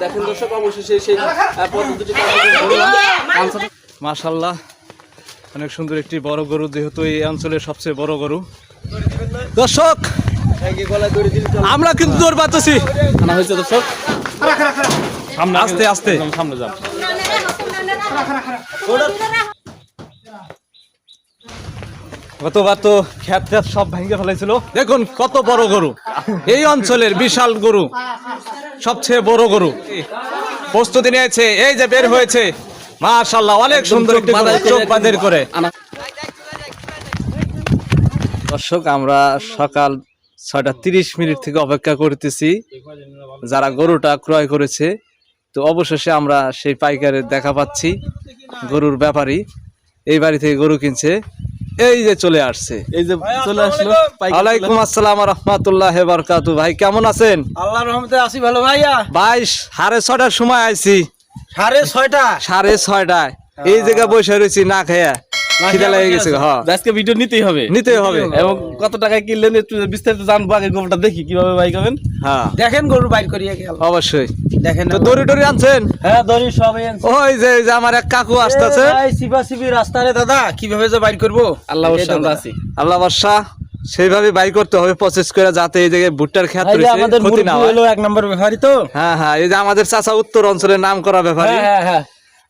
দেখেন দর্শক অবশেষে সেই পদ্ধতিটি মাশাল্লাহ অনেক সুন্দর একটি বড় গরু যেহেতু এই অঞ্চলের সবচেয়ে বড় গরু দর্শক আমরা কিন্তু দৌড় পাচ্ছি আনা হয়েছে দর্শক আস্তে আস্তে সামনে যান গতবার তো খ্যাত খ্যাত সব ভেঙে ফেলাইছিল। দেখুন কত বড় গরু। এই অঞ্চলের বিশাল গরু সবচেয়ে বড় গরু। প্রস্তুতি নিয়েছে এই যে বের হয়েছে। মাশাল্লাহ অনেক সুন্দর একটি চোখ বাঁধের করে। দর্শক আমরা সকাল ছয়টা তিরিশ মিনিট থেকে অপেক্ষা করতেছি। যারা গরুটা ক্রয় করেছে তো অবশেষে আমরা সেই পাইকারের দেখা পাচ্ছি গরুর ব্যাপারী। এই বাড়ি থেকে গরু কিনছে। এই যে চলে আসছে। এই যে চলে আসলো। ওয়ালাইকুম আসসালাম রহমতুল্লাহ বারকাতু ভাই কেমন আছেন? আল্লাহ রহমতে আসি ভালো ভাইয়া। ভাই সাড়ে ছটার সময় আইসি সাড়ে ছয়টা সাড়ে ছয়টায়। এই জায়গায় বসে রয়েছি না খেয়া। খিদা লেগে গেছে হ্যাঁ। আজকে ভিডিও নিতেই হবে। নিতে হবে। এবং কত টাকায় কিনলেন একটু বিস্তারিত জানব আগে গোবরটা দেখি কীভাবে বাইক হবেন হ্যাঁ। দেখেন গরু বাইর করিয়া গেল। অবশ্যই। দেখেন তো দড়ি টড়ি আনছেন? হ্যাঁ দড়ি সবাই ওই যে এই যে আমার এক কাকু আসতেছে। সিবা সিবি রাস্তারে দাদা কীভাবে যে বাইর করব? আল্লাহ আমরা আছি। আল্লাহ বর্ষা সেইভাবে বাই করতে হবে প্রসেস করে যাতে এই জায়গায় ভুট্টার খেত রয়েছে, আমাদের ক্ষতি না হলো এক নম্বর ব্যাপারই তো। হ্যাঁ হ্যাঁ এই যে আমাদের চাচা উত্তর অঞ্চলের নাম করা ব্যাপারী। হ্যাঁ হ্যাঁ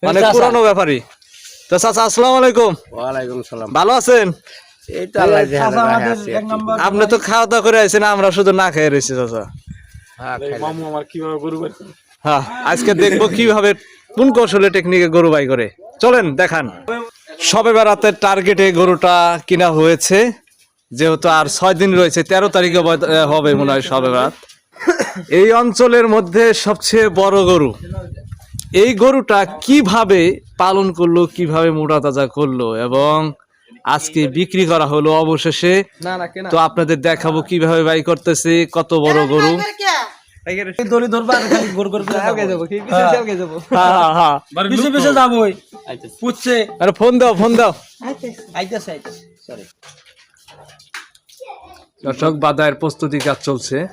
হ্যাঁ। পুরানো ব্যাপারী। তো চাচা আসসালামু আলাইকুম। ওয়ালাইকুম সালাম। ভালো আছেন? এই তো আল্লাহ আপনি তো খাওয়া দাওয়া করে আইছেন আমরা শুধু না খেয়ে রয়েছি চাচা। মামু আমার কীভাবে গরু হ্যাঁ আজকে দেখব কীভাবে কোন কৌশলে টেকনিকে গরু বাই করে। চলেন দেখান। সবে বেড়াতে টার্গেটে গরুটা কিনা হয়েছে যেহেতু আর ছয় দিন রয়েছে তেরো তারিখে হবে মনে হয় সবে বেড়াত। এই অঞ্চলের মধ্যে সবচেয়ে বড় গরু এই গরুটা কীভাবে পালন করল কীভাবে মোটা তাজা করল এবং আজকে বিক্রি করা হলো অবশেষে? না না কেনা। তো আপনাদের দেখাবো কীভাবে বাই করতেছে কত বড় গরু। হ্যাঁ হ্যাঁ হ্যাঁ। ফোন দাও ফোন দাও। দর্শক বাদায়ের প্রস্তুতি কাজ চলছে।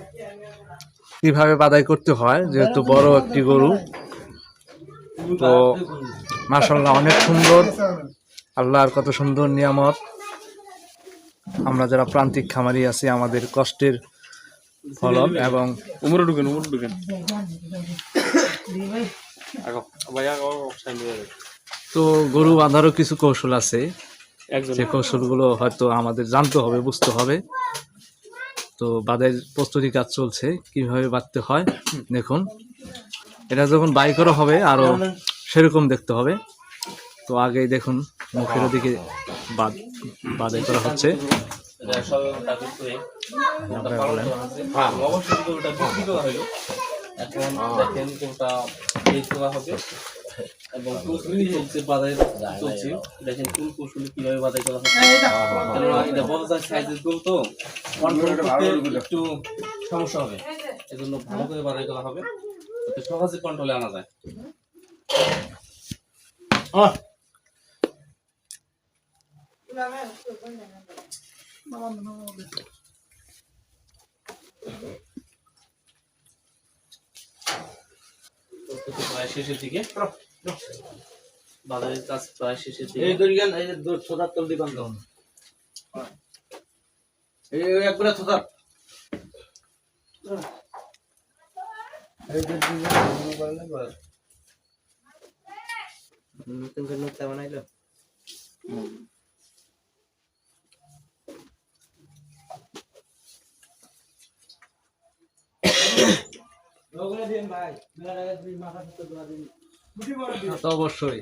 কীভাবে বাদাই করতে হয় যেহেতু বড় একটি গরু। তো মাসাল্লাহ অনেক সুন্দর। আল্লাহর কত সুন্দর নিয়ামত। আমরা যারা প্রান্তিক খামারি আছি আমাদের কষ্টের ফলন এবং উমরে ঢুকেন উমরে ঢুকেন। তো গরু বাঁধারও কিছু কৌশল আছে। যে কৌশলগুলো হয়তো আমাদের জানতে হবে বুঝতে হবে। তো বাদের প্রস্তুতি কাজ চলছে কীভাবে বাঁধতে হয় দেখুন। এটা যখন বাই করা হবে আরও সেরকম দেখতে হবে। তো আগেই দেখুন মুখের দিকে বাদ বাদাই করা হচ্ছে। হ্যাঁ এখন দেখেন করা হবে। এবং প্রস্তুতি চলছে বাজারে চলছে। দেখেন কোন কৌশলে কীভাবে বাজার করা হচ্ছে কেননা এটা বড় সাইজের গরু তো একটু সমস্যা হবে। এজন্য ভালো করে বাজার করা হবে। যাতে সহজে কন্ট্রোলে আনা যায়। প্রায় শেষের দিকে। বাজারের কাজ প্রায় শেষের দিকে। এই দড়িয়ান এই যে তল দিবান তো এই একবারে নতুন করে নোটটা বানাইলো তো অবশ্যই।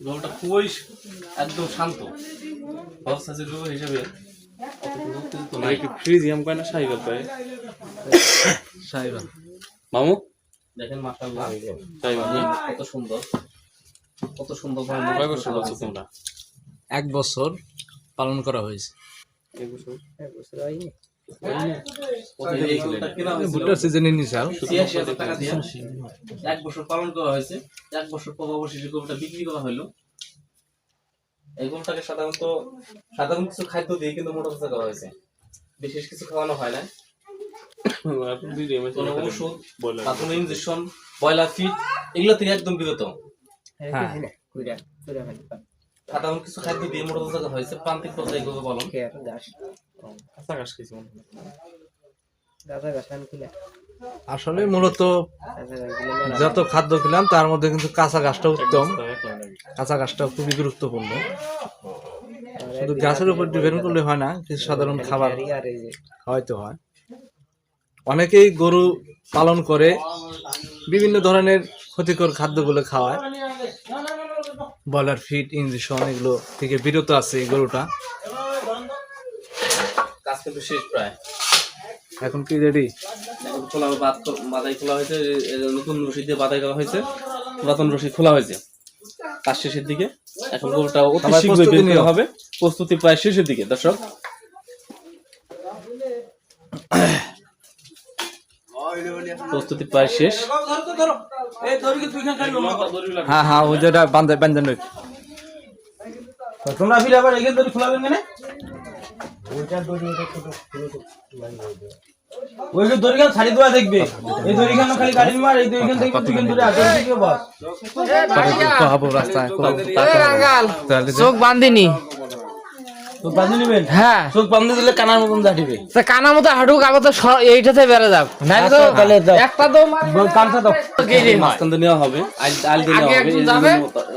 গরুটা খুবই একদম শান্ত। হিসেবে ফ্রিজিয়াম কয় না সাইকেল কয় সাহেবা মামু দেখেন মাশাআল্লাহ। সাইকেল কত সুন্দর। কত সুন্দর কয় বছর বলছো তোমরা? এক বছর পালন করা হয়েছে। এক বছর? এক হয়নি। ভুট্টার সিজনে নিশাল এক পালন করা হয়েছে। এক বছর পর অবশেষে বিক্রি করা হলো। এই গরুটাকে সাধারণত সাধারণ কিছু খাদ্য দিয়ে কিন্তু মোটা তাজা করা হয়েছে। বিশেষ কিছু খাওয়ানো হয় না। কোনো ওষুধ বা কোনো ইঞ্জেকশন ব্রয়লার ফিড এগুলো থেকে একদম বিরত। হ্যাঁ সাধারণ কিছু খাদ্য দিয়ে মোটা হয়েছে প্রান্তিক পর্যায়ে এগুলো বলুন। আসলে মূলত যত খাদ্য খেলাম তার মধ্যে কিন্তু কাঁচা গাছটা উত্তম। কাঁচা ঘাসটা খুবই গুরুত্বপূর্ণ। শুধু গাছের উপর ডিপেন্ড করলে হয় না কিছু সাধারণ খাবার খাওয়াইতে হয়। অনেকেই গরু পালন করে বিভিন্ন ধরনের ক্ষতিকর খাদ্যগুলো খাওয়ায়। ব্রয়লার ফিট ইঞ্জেকশন এগুলো থেকে বিরত আছে এই গরুটা। কাজ কিন্তু শেষ প্রায়। এখন কি রেডি? খোলা বাদ বাদাই খোলা হয়েছে নতুন রশি দিয়ে বাদাই করা হয়েছে পুরাতন রশি খোলা হয়েছে। কাজ শেষের দিকে এখন গরুটা প্রস্তুতি হবে। প্রস্তুতি প্রায় শেষের দিকে দর্শক। প্রস্তুতি প্রায় শেষ। হ্যাঁ হ্যাঁ ওই যেটা বান্ধে বান্ধে নই তোমরা ফিরে আবার এখান ধরে খোলাবেন কেন ওই যে দড়িখান ছাড়ি দেওয়া দেখবে। এই দড়িখান খালি গাড়ি মার এই দড়িখান দুইখান ধরে আগে দিকে বস। হব রাস্তায় তাহলে চোখ বান্ধিনি নেবেন? হ্যাঁ। চোখ বাঁধে দিলে কানার মতন দাঁড়িবে তা কানা মতো হাঁটুক আবার তো এইটাতে বেড়ে যাক। নাহলে তো আচ্ছা, তাহলে একটা তো কানটা দাও। কেটে নয়। নেওয়া হবে। আইল আইল দিয়ে নেওয়া হবে। যাবে।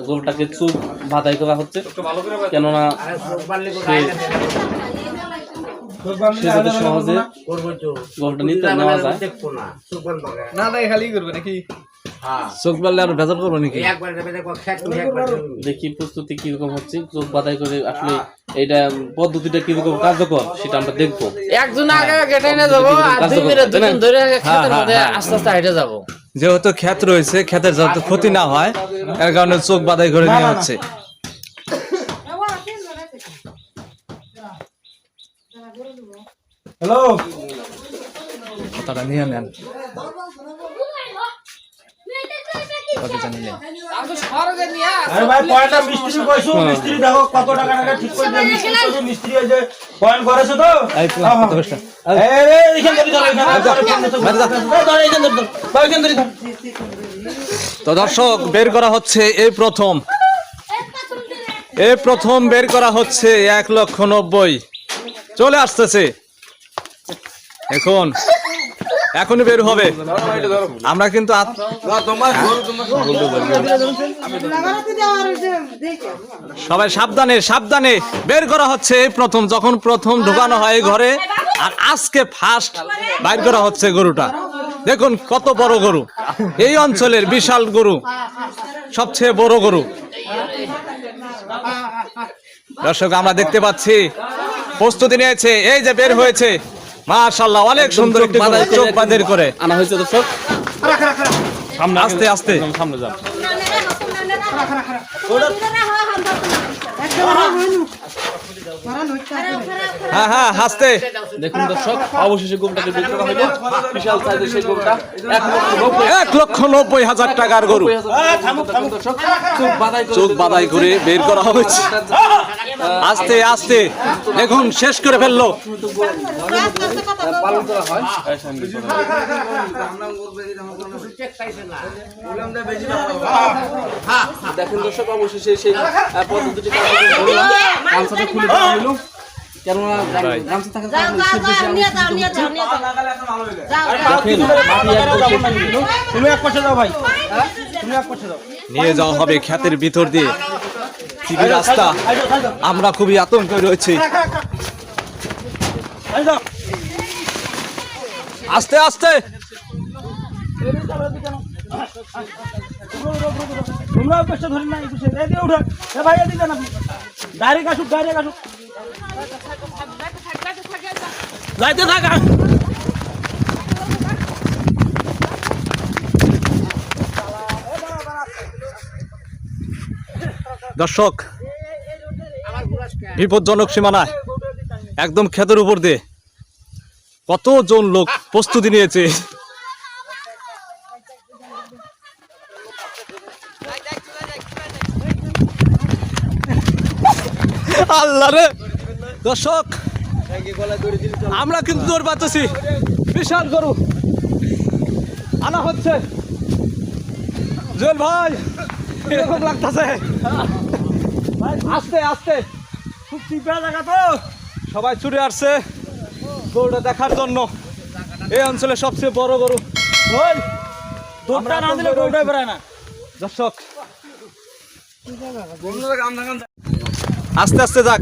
জন্য চুপ বাদাই করা হচ্ছে। কেননা চোখ বাঁধলে সে যাতে সহজে গরুটা নিতে নেওয়া যায়। চোখ বাড়লে আর ভেজাল করব নাকি? দেখি প্রস্তুতি কীরকম হচ্ছে চোখ বাদাই করে আসলে এটা পদ্ধতিটা কীরকম কার্যকর সেটা আমরা দেখব। একজন আগে নিয়ে যাব ধরে আস্তে আস্তে হেঁটে যাব। যেহেতু ক্ষেত রয়েছে ক্ষেতের যাতে ক্ষতি না হয় এর কারণে চোখ বাদাই করে নেওয়া হচ্ছে। হ্যালো কথাটা নিয়ে নেন। কত জানি আরে ভাই পয়েন্টটা মিস্ত্রি কইছো মিস্ত্রি দেখো কত টাকা টাকা ঠিক করে মিস্ত্রি কইছো মিস্ত্রি যে পয়েন্ট করেছ তো? এই হ্যাঁ, হ্যাঁ। এই এই ধরে ধরে ধরো এখান ধরে ধরো ভাই এখান ধরে ধরো। তো দর্শক বের করা হচ্ছে এই প্রথম। এই প্রথম বের করা হচ্ছে এক লক্ষ নব্বই। চলে আসতেছে। এখন, এখনই বের হবে। আমরা কিন্তু সবাই সাবধানে সাবধানে বের করা হচ্ছে। প্রথম, যখন প্রথম ঢোকানো হয় ঘরে, আর আজকে ফার্স্ট বাইর করা হচ্ছে গরুটা। দেখুন কত বড় গরু। এই অঞ্চলের বিশাল গরু, সবচেয়ে বড় গরু। দর্শক, আমরা দেখতে পাচ্ছি, প্রস্তুতি নিয়েছে, এই যে বের হয়েছে। মাশাল্লাহ অনেক সুন্দর একটি গরু, চোখ বাঁধের করে। আনা হয়েছে দর্শক। আস্তে আস্তে। সামনে যান। হ্যাঁ হ্যাঁ হাসতে দেখুন দর্শক অবশেষে গরুটাকে বের করা হলো বিশাল সাইজের সেই গরুটা এক লক্ষ নব্বই এক লক্ষ নব্বই হাজার টাকার গরু চোখ বাদাই করে চোখ বাদাই করে বের করা হয়েছে আস্তে আস্তে দেখুন শেষ করে ফেলল হয় দেখেন দর্শক অবশেষে সেই পদ্ধতিটি খুলে হলো কেননা গামছা থাকার কারণে খুব বেশি আলো দেখেন মাটি একদম শেষ হয়ে গেল। তুমি এক পাশে দাও ভাই। তুমি এক পাশে দাও। নিয়ে যাওয়া হবে খ্যাতের ভিতর দিয়ে। সিবি রাস্তা। আমরা খুবই আতঙ্কে রয়েছি। আস্তে আস্তে। তোমরা ধরে না এই পাশে এদিকে উঠো। এ ভাই না। ডাইরেক্ট আসুক ডাইরেক্ট আসুক। যাইতে থাক দর্শক, বিপজ্জনক সীমানায় একদম ক্ষেতের উপর দিয়ে। কতজন লোক প্রস্তুতি নিয়েছে? আল্লাহ রে! দর্শক আমরা কিন্তু দৌড় পাচ্ছি। বিশাল গরু। আনা হচ্ছে। জুয়েল ভাই এরকম লাগতেছে। আস্তে আস্তে। খুব তীব্র জায়গা তো। সবাই ছুটে আসছে গরুটা দেখার জন্য। এই অঞ্চলে সবচেয়ে বড় গরু। ওই দুধটা না দিলে গরুটাই বেড়ায় না। দর্শক। আস্তে আস্তে যাক।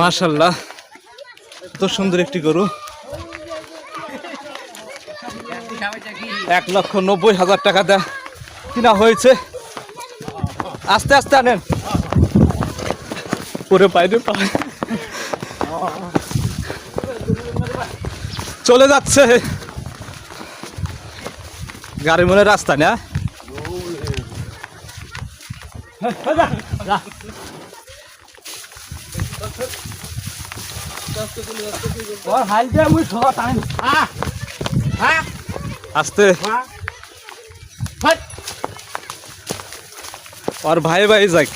মাশাল্লাহ, এত সুন্দর একটি গরু। এক লক্ষ নব্বই হাজার টাকা দেয় কিনা হয়েছে। আস্তে আস্তে আনেন। পুরো পাই চলে যাচ্ছে। গাড়ি মনে রাস্তা না? ওর হাল দিয়ে মুই সব টাইম আস্তে और भाई भाई जाक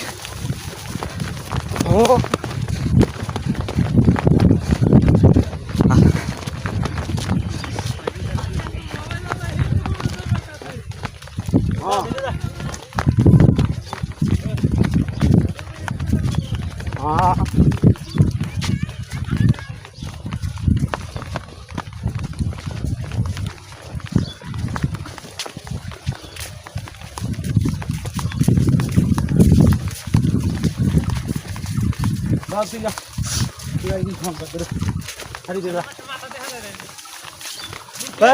ছিল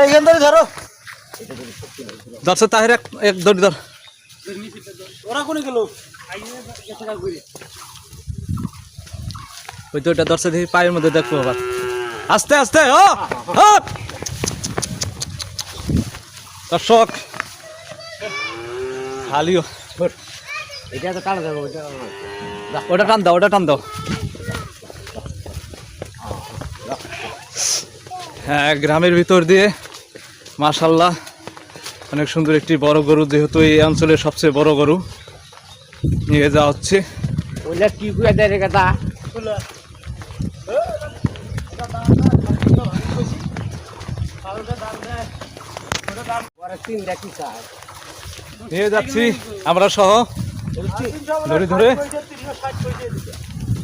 এখান ধরে ধরো। দর্শক তাহের এক এক দড়ি ধর। দেখি পায়ের মধ্যে দেখব আবার। আস্তে আস্তে ও দর্শক খালিও ওটা টান দাও। ওটা টান দাও ওটা টান দাও। গ্রামের ভিতর দিয়ে মাশাল্লাহ অনেক সুন্দর একটি বড় গরু যেহেতু এই অঞ্চলের সবচেয়ে বড় গরু। নিয়ে যাওয়া হচ্ছে। নিয়ে যাচ্ছি আমরা সহ। ধরে ধরে।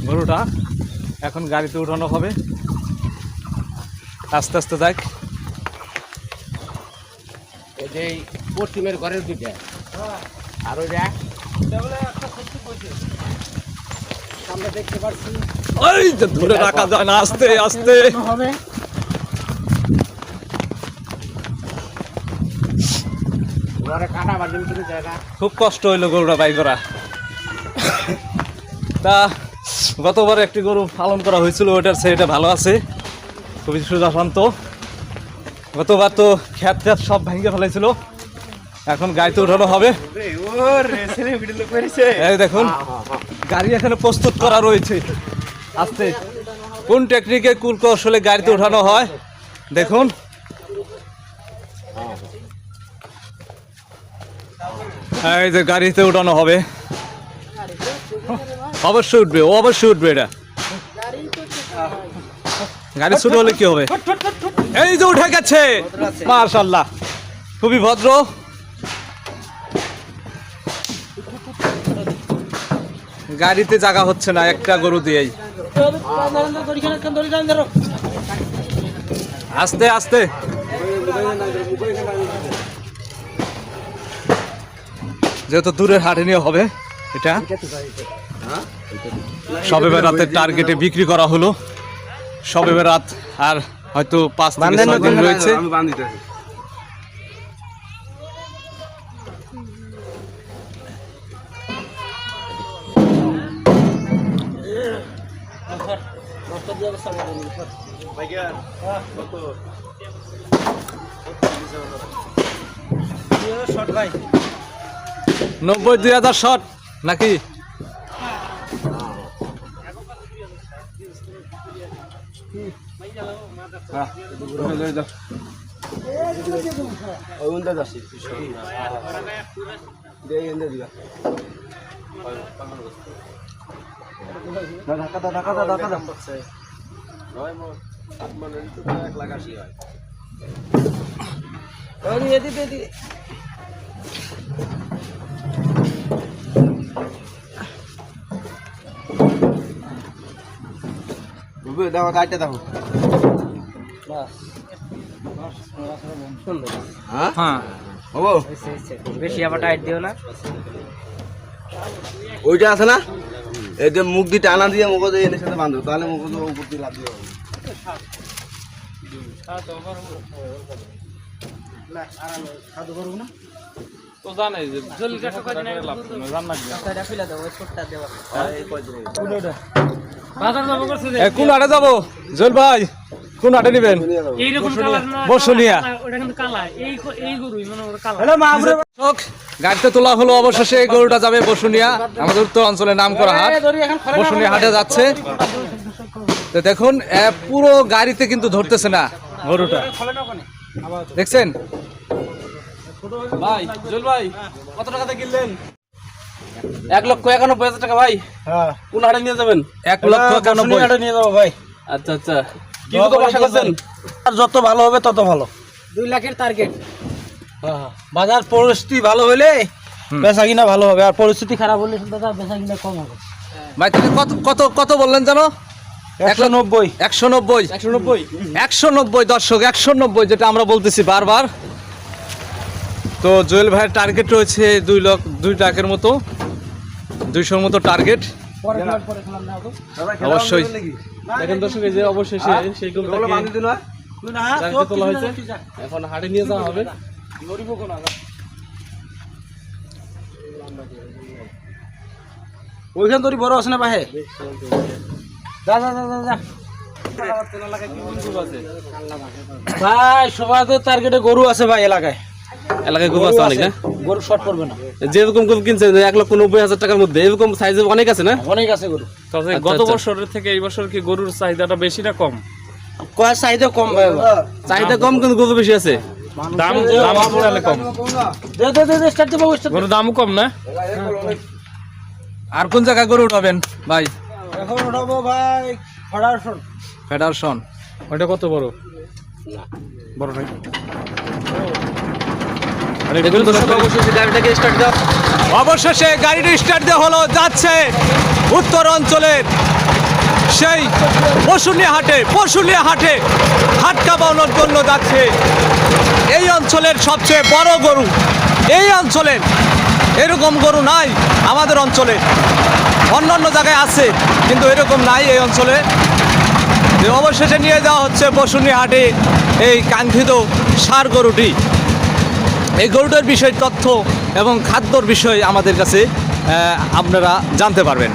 গরুটা এখন গাড়িতে উঠানো হবে। আস্তে আস্তে দেখ। এই যে পশ্চিমের ঘরের দুইটা। আর ওইটা আমরা দেখতে পাচ্ছি ওই যে ধরে রাখা যায় না আস্তে আস্তে। হবে ঘরে কাটা বাজে তুমি যায় না খুব কষ্ট হইল গরুটা বাই করা। তা গতবার একটি গরু পালন করা হয়েছিল ওটার সেটা ভালো আছে। খুবই সুজাশান্ত গতবার তো খ্যাত খ্যাত সব ভেঙে ফেলেছিল এখন গাড়িতে উঠানো হবে। দেখুন, গাড়ি এখানে প্রস্তুত করা রয়েছে। আস্তে। কোন টেকনিকে কোন কৌশলে গাড়িতে উঠানো হয়? দেখুন। এই যে গাড়িতে উঠানো হবে। অবশ্যই উঠবে অবশ্যই উঠবে এটা। গাড়ি ছোট হলে কি হবে? এই যে উঠে গেছে। মার্শাল্লাহ খুবই ভদ্র। গাড়িতে জায়গা হচ্ছে না একটা গরু দিয়েই। আস্তে আস্তে। যেহেতু দূরের হাটে নিয়ে হবে এটা। সবে বেড়াতে টার্গেটে বিক্রি করা হলো। সবে বেড়াত আর হয়তো পাঁচ থেকে ছয় দিন রয়েছে। নব্বই দুই হাজার শট নাকি? ঢাকা দা ঢাকা দা ঢাকা দা নয় মানে এক লাখ আশি হয় এদিকে এদিকে দেখো কাটতে দেখো। হ্যাঁ? হব? বেশি আবার টাইট দিও না। ওইটা আছে না? এই যে মুখ দিয়ে টানা দিয়ে মুখ দিয়ে এনে সাথে বাঁধো তাহলে মুখ দিয়ে উপর দিয়ে লাভ দিয়ে হবে। তো জানাই যে এ, কোন হাটে যাব জল ভাই কোন হাটে নিবেন। এইরকম কালার না বসুনিয়া। ওটা কিন্তু কালার এই এই গরুই মানে ওটা কালার দর্শক, গাড়িতে তোলা হলো অবশেষে এই গরুটা যাবে বসুনিয়া। আমাদের উত্তর অঞ্চলের নাম করা হাট বসুনিয়া হাটে যাচ্ছে। তো দেখুন পুরো গাড়িতে কিন্তু ধরতেছে না। গরুটা। দেখছেন? ভাই জল ভাই কত টাকাতে কিনলেন? এক লক্ষ একানব্বই হাজার টাকা ভাই। হ্যাঁ। কোন হাটে নিয়ে যাবেন? এক লক্ষ একানব্বই। এটা নিয়ে যাব ভাই। আচ্ছা আচ্ছা। কি কত আশা করছেন? আর যত ভালো হবে তত ভালো। দুই লাখের টার্গেট বাজার পরিস্থিতি ভালো হলে বেচা কিনা ভালো হবে। আর পরিস্থিতি খারাপ হলে দাদা বেচা কিনা কম হবে। ভাই তুমি কত কত কত বললেন জানো একশো নব্বই। একশো নব্বই। একশো নব্বই। একশো নব্বই দর্শক একশো নব্বই যেটা আমরা বলতেছি বারবার। তো জুয়েল ভাইয়ের টার্গেট রয়েছে দুই লক্ষ দুই লাখের মতো দুইশোর মতো টার্গেট অবশ্যই। দেখেন দর্শক এই যে অবশেষে সেই তোলা হয়েছে। এখন হাটে নিয়ে যাওয়া হবে। ওইখান তোর বড় আছে না ভাই যা যা যা যা, যা। ভাই সবার তো টার্গেটে গরু আছে ভাই এলাকায়। এলাকায় গরু আছে অনেক না? গরু শর্ট পড়বে না। যেরকম গরু কিনছে এক লক্ষ নব্বই হাজার টাকার মধ্যে এরকম সাইজে অনেক আছে না? অনেক আছে গরু। তবে আচ্ছা, গত আচ্ছা। বছরের থেকে এই বছর কি গরুর চাহিদাটা বেশি না কম? কয় চাহিদা কম চাহিদা কম কিন্তু গরু বেশি আছে। দাম দাম পড়ালে কম। দে দে দে they start they Babu start দে। কম না? আর কোন জায়গায় গরু উঠাবেন ভাই? এখন উঠাবো ভাই ফেডারেশন ফেডারশন ওটা কত বড়? বড় নাকি দেখুন দর্শক অবশ্যই গাড়িটাকে স্টার্ট দাও অবশেষে গাড়িটি স্টার্ট দেওয়া হলো যাচ্ছে উত্তর অঞ্চলের সেই পশুনিয়া হাটে পশুনিয়া হাটে হাট কামানোর জন্য যাচ্ছে। এই অঞ্চলের সবচেয়ে বড় গরু এই অঞ্চলের এরকম গরু নাই আমাদের অঞ্চলে। অন্যান্য জায়গায় আছে কিন্তু এরকম নাই এই অঞ্চলে। অবশেষে নিয়ে যাওয়া হচ্ছে পশুনিয়া হাটে এই কাঙ্ক্ষিত সার গরুটি। এই গরুটার বিষয় তথ্য এবং খাদ্যর বিষয় আমাদের কাছে আপনারা জানতে পারবেন।